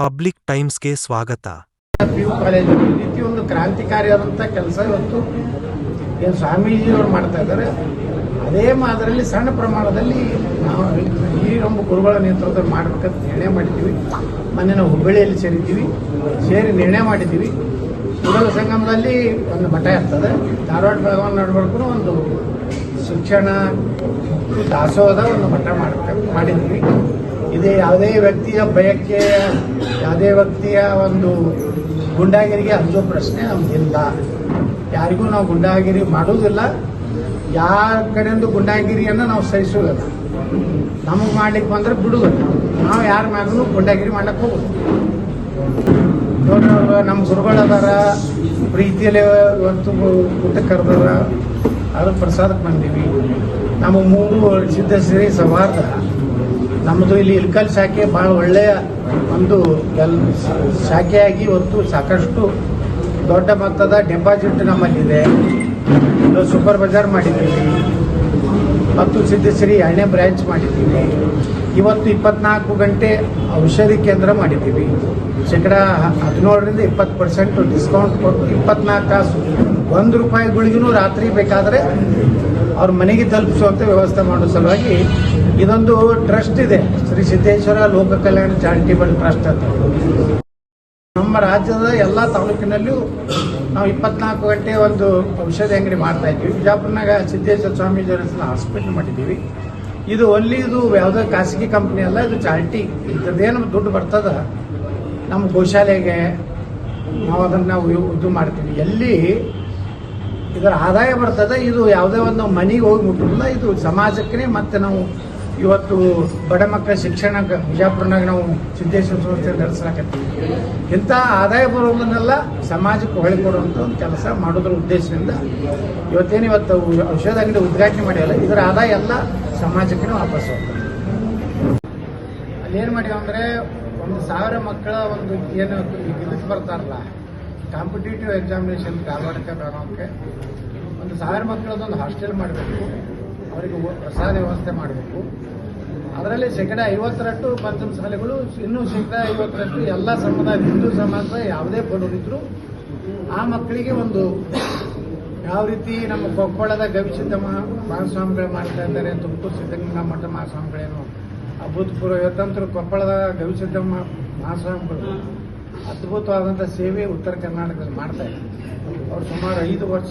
Public ಟೈಮ್ಸ್ಗೆ ಸ್ವಾಗತ. P U ರೀತಿ ಒಂದು ಕ್ರಾಂತಿಕಾರಿಯಾದಂಥ ಕೆಲಸ ಇವತ್ತು ಏನು ಸ್ವಾಮೀಜಿಯವರು ಮಾಡ್ತಾ ಇದ್ದಾರೆ. ಅದೇ ಮಾದರಿಯಲ್ಲಿ ಸಣ್ಣ ಪ್ರಮಾಣದಲ್ಲಿ ನಾವು ಈ ನಮ್ಮ ಗುರುಗಳ ನೇತೃತ್ವದಲ್ಲಿ ಮಾಡ್ಬೇಕಂತ ನಿರ್ಣಯ ಮಾಡಿದ್ದೀವಿ. ಮೊನ್ನೆ ನಾವು ಹುಬ್ಬಳ್ಳಿಯಲ್ಲಿ ಸೇರಿದ್ದೀವಿ. ಸೇರಿ ನಿರ್ಣಯ ಮಾಡಿದ್ದೀವಿ. ಗುರುಗಳ ಸಂಗಮದಲ್ಲಿ ಒಂದು ಮಠ ಇರ್ತದೆ. ಧಾರವಾಡ ಭಗವಾನ್ ನಡ್ಬರ್ಕು ಒಂದು ಶಿಕ್ಷಣ ದಾಸೋಹದ ಒಂದು ಮಠ ಮಾಡ್ಬೇಕು ಮಾಡಿದ್ವಿ ಇದು ಯಾವುದೇ ವ್ಯಕ್ತಿಯ ಭಯಕ್ಕೆ ಯಾವುದೇ ವ್ಯಕ್ತಿಯ ಒಂದು ಗುಂಡಾಗಿರಿಗೆ ಹಂಚೋ ಪ್ರಶ್ನೆ ನಮ್ದಿಲ್ಲ ಯಾರಿಗೂ ನಾವು ಗುಂಡಾಗಿರಿ ಮಾಡುವುದಿಲ್ಲ. ಯಾರ ಕಡೆಯಿಂದ ಗುಂಡಾಗಿರಿಯನ್ನು ನಾವು ಸಹಿಸುವುದಿಲ್ಲ. ನಮಗೆ ಮಾಡ್ಲಿಕ್ಕೆ ಬಂದ್ರೆ ಬಿಡುವುದಿಲ್ಲ. ನಾವು ಯಾರ ಮ್ಯಾಗೂ ಗುಂಡಾಗಿರಿ ಮಾಡಕ್ಕೆ ಹೋಗೋದು ನೋಡ್ರಿ ನಮ್ಮ ಗುರುಗಳು ಅದಾರ, ಪ್ರೀತಿಯಲ್ಲಿ ಇವತ್ತು ಊಟಕ್ಕೆ ಕರೆದಾರ ಅದ್ರ ಪ್ರಸಾದಕ್ಕೆ ಬಂದೀವಿ. ನಮ್ಮ ಮೂರು ಸಿದ್ಧಶ್ರೀ ಸೌಹಾರ್ದ. ನಮ್ಮದು ಇಲ್ಲಿ ಇಲ್ಕಲ್ ಶಾಖೆ ಭಾಳ ಒಳ್ಳೆಯ ಒಂದು ಕೆಲ್, ಶಾಖೆಯಾಗಿ ಇವತ್ತು ಸಾಕಷ್ಟು ದೊಡ್ಡ ಮೊತ್ತದ ಡೆಪಾಸಿಟ್ ನಮ್ಮಲ್ಲಿದೆ. ಸೂಪರ್ ಬಜಾರ್ ಮಾಡಿದ್ದೀವಿ. ಮತ್ತು ಸಿದ್ಧಶ್ರೀ ಎರಡನೇ ಬ್ರ್ಯಾಂಚ್ ಮಾಡಿದ್ದೀವಿ. ಇವತ್ತು ಇಪ್ಪತ್ನಾಲ್ಕು ಗಂಟೆ ಔಷಧಿ ಕೇಂದ್ರ ಮಾಡಿದ್ದೀವಿ. ಶೇಕಡ ಹದಿನೇಳರಿಂದ ಇಪ್ಪತ್ತು ಪರ್ಸೆಂಟ್ ಡಿಸ್ಕೌಂಟ್ ಕೊಟ್ಟು ಇಪ್ಪತ್ನಾಲ್ಕು ತಾಸು ಒಂದು ರೂಪಾಯಿ ಗುಳಿಗೂ ರಾತ್ರಿ ಬೇಕಾದರೆ ಅವ್ರ ಮನೆಗೆ ತಲುಪಿಸುವಂಥ ವ್ಯವಸ್ಥೆ ಮಾಡೋ ಸಲುವಾಗಿ ಇದೊಂದು ಟ್ರಸ್ಟ್ ಇದೆ. ಶ್ರೀ ಸಿದ್ದೇಶ್ವರ ಲೋಕ ಕಲ್ಯಾಣ ಚಾರಿಟೇಬಲ್ ಟ್ರಸ್ಟ್ ಅಂತ. ನಮ್ಮ ರಾಜ್ಯದ ಎಲ್ಲ ತಾಲೂಕಿನಲ್ಲೂ ನಾವು ಇಪ್ಪತ್ನಾಲ್ಕು ಗಂಟೆ ಒಂದು ಔಷಧಿ ಅಂಗಡಿ ಮಾಡ್ತಾ ಇದ್ದೀವಿ ಬಿಜಾಪುರ್ನಾಗ ಸಿದ್ದೇಶ್ವರ ಸ್ವಾಮೀಜಿ ಹೆಸರು ಹಾಸ್ಪಿಟಲ್ ಮಾಡಿದ್ದೀವಿ. ಇದು ಒಲ್ಲಿ, ಇದು ಯಾವುದೋ ಖಾಸಗಿ ಕಂಪ್ನಿ ಅಲ್ಲ, ಇದು ಚಾರಿಟಿ. ಇದ್ರದ್ದೇನು ದುಡ್ಡು ಬರ್ತದ. ನಮ್ಮ ಗೋಶಾಲೆಗೆ ನಾವು ಅದನ್ನು ಇದು ಮಾಡ್ತೀವಿ. ಎಲ್ಲಿ ಇದರ ಆದಾಯ ಬರ್ತದೆ, ಇದು ಯಾವುದೇ ಒಂದು ಮನೆಗೆ ಹೋಗಿ ಮುಟ್ಟಿಲ್ಲ ಇದು ಸಮಾಜಕ್ಕೆ ಮತ್ತೆ ನಾವು ಇವತ್ತು ಬಡ ಮಕ್ಕಳ ಶಿಕ್ಷಣ ಬಿಜಾಪುರನಾಗ ನಾವು ಸಿದ್ದೇಶ್ವರ ಸಂಸ್ಥೆ ನಡೆಸಲಾಕತ್ತೀವಿ. ಇಂಥ ಆದಾಯ ಬರೋದನ್ನೆಲ್ಲ ಸಮಾಜಕ್ಕೆ ಹೊಳಿಕೊಡುವಂಥ ಒಂದು ಕೆಲಸ ಮಾಡೋದ್ರ ಉದ್ದೇಶದಿಂದ ಇವತ್ತೇನು ಇವತ್ತು ಔಷಧ ಅಂಗಡಿ ಉದ್ಘಾಟನೆ ಮಾಡಿಯಲ್ಲ ಇದರ ಆದಾಯ ಎಲ್ಲ ಸಮಾಜಕ್ಕೆ ವಾಪಸ್ ಹೋಗ್ತದೆ ಅಲ್ಲೇನು ಮಾಡ್ಯಾವಂದರೆ ಒಂದು ಸಾವಿರ ಮಕ್ಕಳ ಒಂದು ಏನು ಇದಕ್ಕೆ ಬರ್ತಾರಲ್ಲ ಕಾಂಪಿಟೇಟಿವ್ ಎಕ್ಸಾಮಿನೇಷನ್ ಧಾರವಾಡಕ್ಕೆ ಬರೋಕ್ಕೆ ಒಂದು ಸಾವಿರ ಮಕ್ಕಳದೊಂದು ಹಾಸ್ಟೆಲ್ ಮಾಡಬೇಕು. ಅವರಿಗೆ ಪ್ರಸಾದ ವ್ಯವಸ್ಥೆ ಮಾಡಬೇಕು. ಅದರಲ್ಲಿ ಶೇಕಡ ಐವತ್ತರಷ್ಟು ಪಂಚಮ ಶಾಲೆಗಳು, ಇನ್ನೂ ಶೇಕಡ ಐವತ್ತರಷ್ಟು ಎಲ್ಲ ಸಮುದಾಯ, ಹಿಂದೂ ಸಮಾಜದ ಯಾವುದೇ ಬಡವರಿದ್ರು ಆ ಮಕ್ಕಳಿಗೆ ಒಂದು ಯಾವ ರೀತಿ ನಮ್ಮ ಕೊಪ್ಪಳದ ಗವಿಸಿದ್ಧ ಮಹಾ, ಮಹಾಸ್ವಾಮಿಗಳು ಮಾಡ್ತಾ ಇದ್ದಾರೆ, ತುಮಕೂರು ಸಿದ್ಧಗಂಗಾ ಮಠ ಮಹಾಸ್ವಾಮಿಗಳೇನು, ಅಭೂತಪೂರ್ವ ಇವತ್ತಂತರೂ ಕೊಪ್ಪಳದ ಗವಿಸಿದ್ಧ ಮಹಾ- ಮಹಾಸ್ವಾಮಿಗಳು ಅದ್ಭುತವಾದಂಥ ಸೇವೆ ಉತ್ತರ ಕರ್ನಾಟಕದಲ್ಲಿ ಮಾಡ್ತಾ ಇದ್ದಾರೆ. ಅವರು ಸುಮಾರು ಐದು ವರ್ಷ